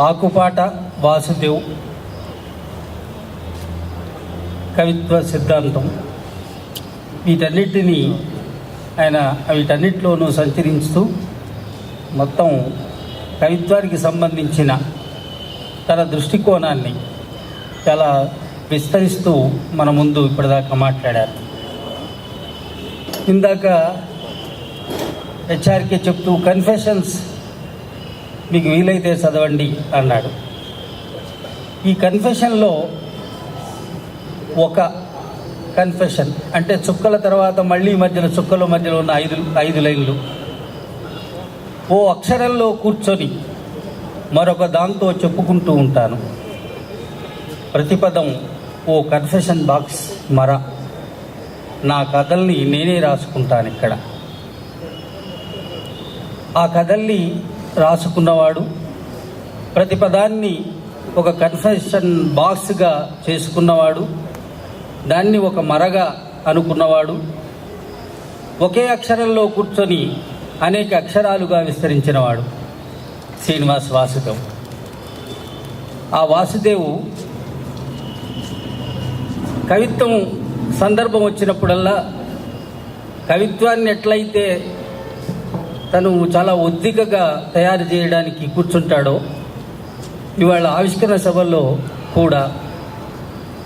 ఆకుపాట వాసుదేవ్. కవిత్వ సిద్ధాంతం. వీటన్నిటినీ ఆయన వీటన్నిటిలోనూ సంచరిస్తూ మొత్తం కవిత్వానికి సంబంధించిన తన దృష్టికోణాన్ని చాలా విస్తరిస్తూ మన ముందు ఇప్పటిదాకా మాట్లాడారు. ఇందాక హెచ్ఆర్కే చెప్తూ కన్ఫెషన్స్ మీకు వీలైతే చదవండి అన్నాడు. ఈ కన్ఫెషన్లో ఒక కన్ఫెషన్ అంటే చుక్కల తర్వాత మళ్ళీ మధ్యలో చుక్కల మధ్యలో ఉన్న ఐదు ఐదు లైన్లు. ఓ అక్షరంలో కూర్చొని మరొక దాంతో చెప్పుకుంటూ ఉంటాను. ప్రతిపదం ఓ కన్ఫెషన్ బాక్స్ మర. నా కథల్ని నేనే రాసుకుంటాను ఇక్కడ. ఆ కథల్ని రాసుకున్నవాడు ప్రతి పదాన్ని ఒక కన్ఫెషన్ బాక్స్గా చేసుకున్నవాడు దాన్ని ఒక మరగా అనుకున్నవాడు. ఒకే అక్షరంలో కూర్చొని అనేక అక్షరాలుగా విస్తరించినవాడు శ్రీనివాస్ వాసుదేవ్. ఆ వాసుదేవు కవిత్వం సందర్భం వచ్చినప్పుడల్లా కవిత్వాన్ని ఎట్లయితే తను చాలా ఒద్దికగా తయారు చేయడానికి కూర్చుంటాడో ఇవాళ ఆవిష్కరణ సభల్లో కూడా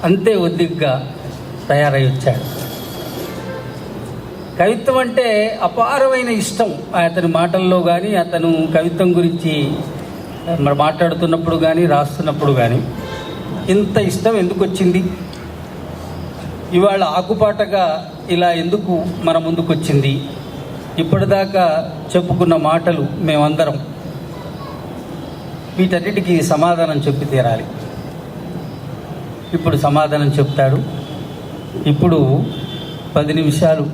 అంతే ఒద్దిగ్గా తయారై వచ్చాడు. కవిత్వం అంటే అపారమైన ఇష్టం. అతని మాటల్లో కానీ అతను కవిత్వం గురించి మరి మాట్లాడుతున్నప్పుడు కానీ రాస్తున్నప్పుడు కానీ ఇంత ఇష్టం ఎందుకు వచ్చింది ఇవాళ ఆకుపాటగా ఇలా ఎందుకు మన ముందుకు వచ్చింది ఇప్పటిదాకా చెప్పుకున్న మాటలు మేమందరం వీటన్నిటికీ సమాధానం చెప్పి తీరాలి. ఇప్పుడు సమాధానం చెప్తాడు. ఇప్పుడు పది నిమిషాలు